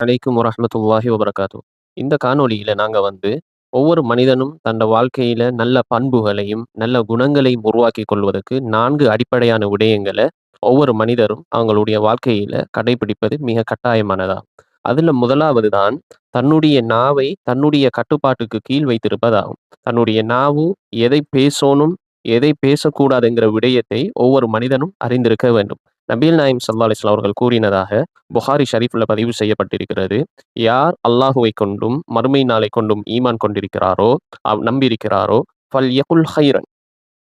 அலைக்கும் வரமத்துல்லாஹி வபரகாத்து. இந்த காணொளியில நாங்க வந்து, ஒவ்வொரு மனிதனும் தன்னோட வாழ்க்கையில நல்ல பண்புகளையும், நல்ல குணங்களையும் உருவாக்கி கொள்வதற்கு நான்கு அடிப்படையான விடயங்களை ஒவ்வொரு மனிதரும் அவங்களுடைய வாழ்க்கையில கடைபிடிப்பது மிக கட்டாயமானதா அதுல முதலாவது தான், தன்னுடைய நாவை தன்னுடைய கட்டுப்பாட்டுக்கு கீழ் வைத்திருப்பதாகும். தன்னுடைய நாவு எதை பேசணும் எதை பேசக்கூடாதுங்கிற விடயத்தை ஒவ்வொரு மனிதனும் அறிந்திருக்க வேண்டும். நபீல் நாயிம் சல்லா அலிஸ்லாம் அவர்கள் கூறினதாக புகாரி ஷரீஃபில் பதிவு செய்யப்பட்டிருக்கிறது. யார் அல்லாஹுவை கொண்டும், மறுமை நாளை கொண்டும் ஈமான் கொண்டிருக்கிறாரோ, அவ் நம்பியிருக்கிறாரோ, ஃபல்யகுல் ஹைரன்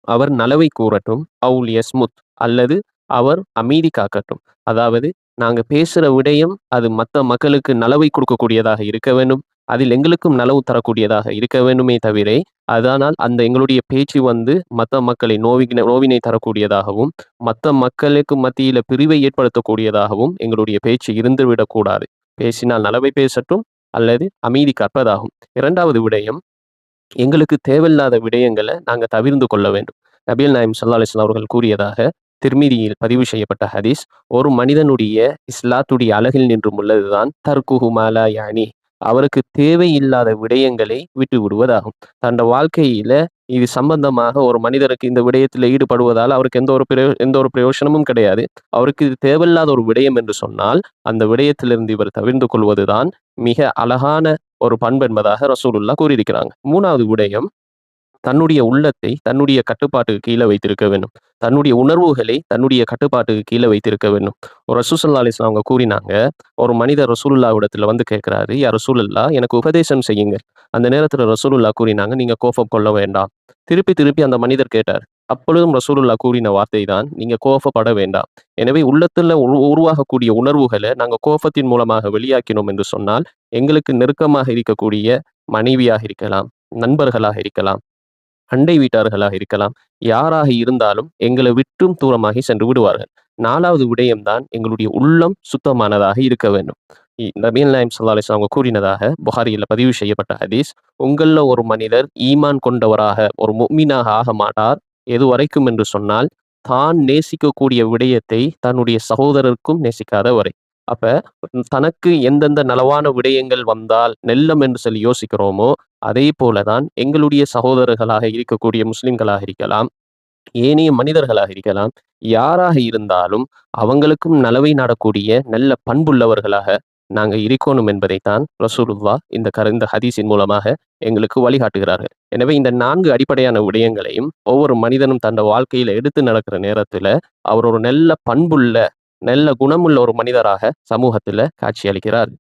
அவர் நலவை கூறட்டும், அவுல் யஸ்முத் அல்லது அவர் அமைதி காக்கட்டும். அதாவது நாங்கள் பேசுகிற விடயம் அது மற்ற மக்களுக்கு நலவை கொடுக்கக்கூடியதாக இருக்க வேண்டும். அதில் எங்களுக்கும் நலவு தரக்கூடியதாக இருக்க வேண்டுமே தவிர, அதனால் அந்த எங்களுடைய பேச்சு வந்து மற்ற மக்களை நோவின நோவினை தரக்கூடியதாகவும், மற்ற மக்களுக்கு மத்தியில் பிரிவை ஏற்படுத்தக்கூடியதாகவும் எங்களுடைய பேச்சு இருந்துவிடக்கூடாது. பேசினால் நலவை பேசட்டும் அல்லது அமைதி கற்பதாகும் இரண்டாவது விடயம், எங்களுக்கு தேவையில்லாத விடயங்களை நாங்கள் தவிர்ந்து கொள்ள வேண்டும். நபீல் நாயம் ஸல்லல்லாஹு அவர்கள் கூறியதாக திருமிதியில் பதிவு செய்யப்பட்ட ஹதீஸ், ஒரு மனிதனுடைய இஸ்லாத்துடைய அழகில் நின்றும் உள்ளதுதான் தர்குஹுமாலா யானி அவருக்கு தேவையில்லாத விடயங்களை விட்டு விடுவதாகும். தன்னோட வாழ்க்கையில இது சம்பந்தமாக ஒரு மனிதருக்கு இந்த விடயத்தில் ஈடுபடுவதால் அவருக்கு எந்த ஒரு பிரயோ எந்த ஒரு பிரயோஜனமும் கிடையாது. அவருக்கு இது தேவையில்லாத ஒரு விடயம் என்று சொன்னால், அந்த விடயத்திலிருந்து இவர் தவிர்ந்து கொள்வதுதான் மிக அழகான ஒரு பண்பு என்பதாக ரசூலுல்லா கூறியிருக்கிறாங்க. மூணாவது விடயம், தன்னுடைய உள்ளத்தை தன்னுடைய கட்டுப்பாட்டுக்கு கீழே வைத்திருக்க வேண்டும். தன்னுடைய உணர்வுகளை தன்னுடைய கட்டுப்பாட்டுக்கு கீழே வைத்திருக்க வேண்டும். ஒரு ரசூசல்லா அலிஸ்லாம் அவங்க கூறினாங்க, ஒரு மனிதர் ரசூலுல்லாஹ்விடத்தில வந்து கேட்கிறாரு, "யா ரசூலுல்லா எனக்கு உபதேசம் செய்யுங்கள்." அந்த நேரத்தில் ரசூலுல்லா கூறினாங்க, "நீங்க கோபம் கொள்ள வேண்டாம்." திருப்பி திருப்பி அந்த மனிதர் கேட்டார். அப்பொழுதும் ரசூலுல்லா கூறின வார்த்தை தான், "நீங்க கோபப்பட வேண்டாம்." எனவே உள்ளத்துல உருவாகக்கூடிய உணர்வுகளை நாங்க கோபத்தின் மூலமாக வெளியாக்கினோம் என்று சொன்னால், எங்களுக்கு நெருக்கமாக இருக்கக்கூடிய மனைவியாக இருக்கலாம், நண்பர்களாக இருக்கலாம், அண்டை வீட்டார்களாக இருக்கலாம், யாராக இருந்தாலும் எங்களை விட்டும் தூரமாகி சென்று விடுவார்கள். நாலாவது விடயம்தான் எங்களுடைய உள்ளம் சுத்தமானதாக இருக்க வேண்டும். நபீன் நபிகள் நாயகம் அவங்க கூறினதாக புகாரியில் பதிவு செய்யப்பட்ட ஹதீஸ், உங்களில் ஒரு மனிதர் ஈமான் கொண்டவராக, ஒரு முஃமினாக ஆக மாட்டார். எது வரைக்கும் என்று சொன்னால், தான் நேசிக்கக்கூடிய விடயத்தை தன்னுடைய சகோதரருக்கும் நேசிக்காத வரை. அப்ப தனக்கு எந்தெந்த நலவான விடயங்கள் வந்தால் நெல்லம் என்று சொல்லி யோசிக்கிறோமோ, அதே போல தான் எங்களுடைய சகோதரர்களாக இருக்கக்கூடிய முஸ்லிம்களாக இருக்கலாம், ஏனைய மனிதர்களாக இருக்கலாம், யாராக இருந்தாலும் அவங்களுக்கும் நலவை நாடக்கூடிய நல்ல பண்புள்ளவர்களாக நாங்க இருக்கோணும் என்பதைத்தான் ரசூலுல்லாஹ் இந்த கருந்த ஹதீஸின் மூலமாக எங்களுக்கு வழிகாட்டுகிறார்கள். எனவே இந்த நான்கு அடிப்படையான விடயங்களையும் ஒவ்வொரு மனிதனும் தன்னோட வாழ்க்கையில எடுத்து நடக்கிற நேரத்தில் அவர் ஒரு நல்ல பண்புள்ள, நல்ல குணமுள்ள ஒரு மனிதராக சமூகத்தில காட்சியளிக்கிறார்.